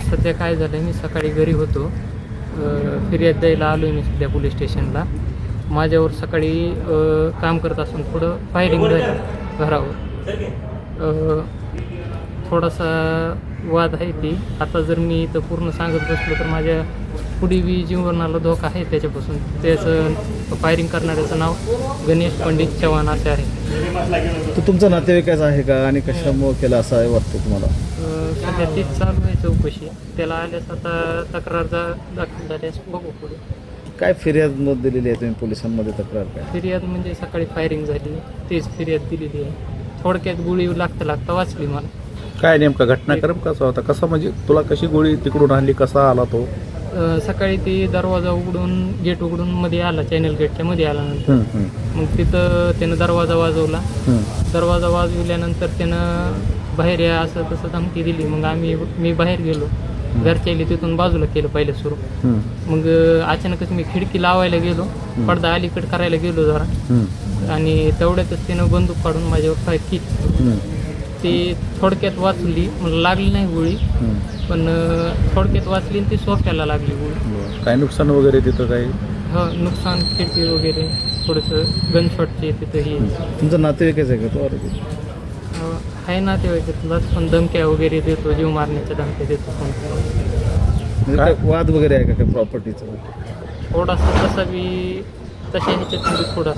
सध्या काय झालं मी सकाळी घरी होतो. फिर्याद द्यायला आलो मी सध्या पोलीस स्टेशनला. माझ्यावर सकाळी काम करत असून थोडं फायरिंग झालं घरावर. थोडासा वाद आहे ती. आता जर मी इथं पूर्ण सांगत बसलो तर माझ्या पुढे बी जीवनाला धोका आहे त्याच्यापासून. त्याचं फायरिंग करणाऱ्याचं नाव गणेश पंडित चव्हाण असे आहे. तो तुमचा नातेवाईकाच आहे का? आणि कशामुळे केला असं आहे वाटतं तुम्हाला? सध्या तीच चालू आहे चौकशी. त्याला आल्यास आता तक्रार जा दाखल झाल्यास बघू पुढे. काय फिर्याद नोंद दिलेली आहे तुम्ही पोलिसांमध्ये तक्रार काय? फिर्याद म्हणजे सकाळी फायरिंग झाली. तेच फिर्याद दिलेली आहे. थोडक्यात गोळी लागता लागता वाचली मला. काय नेमका घटनाक्रम कसा होता? कसा म्हणजे तुला कशी गोळी तिकडून आणली? कसा आला तो? अ, सकाळी ते दरवाजा उघडून गेट उघडून मध्ये आला चॅनल गेटच्या मध्ये आला नंतर हम्म, हम्म, मग तिथं त्यानं दरवाजा वाजवला. दरवाजा वाजविल्यानंतर त्यानं बाहेर या असं तसं धमकी दिली. मग आम्ही मी बाहेर गेलो. घरच्याली तिथून बाजूला केलं पहिलं सुरू. मग अचानकच मी खिडकी लावायला गेलो. पडदा अलीकड करायला गेलो जरा. आणि तेवढ्यातच त्यानं बंदूक काढून माझ्यावर फायर केली. ते थोडक्यात वाचली. मला लागली नाही गोळी. पण थोडक्यात वाचली आणि ती सोफ्याला लागली गोळी. काय नुकसान वगैरे तिथं काही? हो नुकसान खिडकी वगैरे थोडंसं गनशॉटचे तिथं हे. तुमचा नातेवाईकच आहे का तो आरोपी? अ, आहे ना ते तुलाच पण धमक्या वगैरे देतो जीव मारण्याच्या धमक्या देतो पण म्हणजे काय? काय वाद वगैरे आहे का काय प्रॉपर्टीचं थोडासा तसा बी तशा ह्याच्यात थोडी थोडा.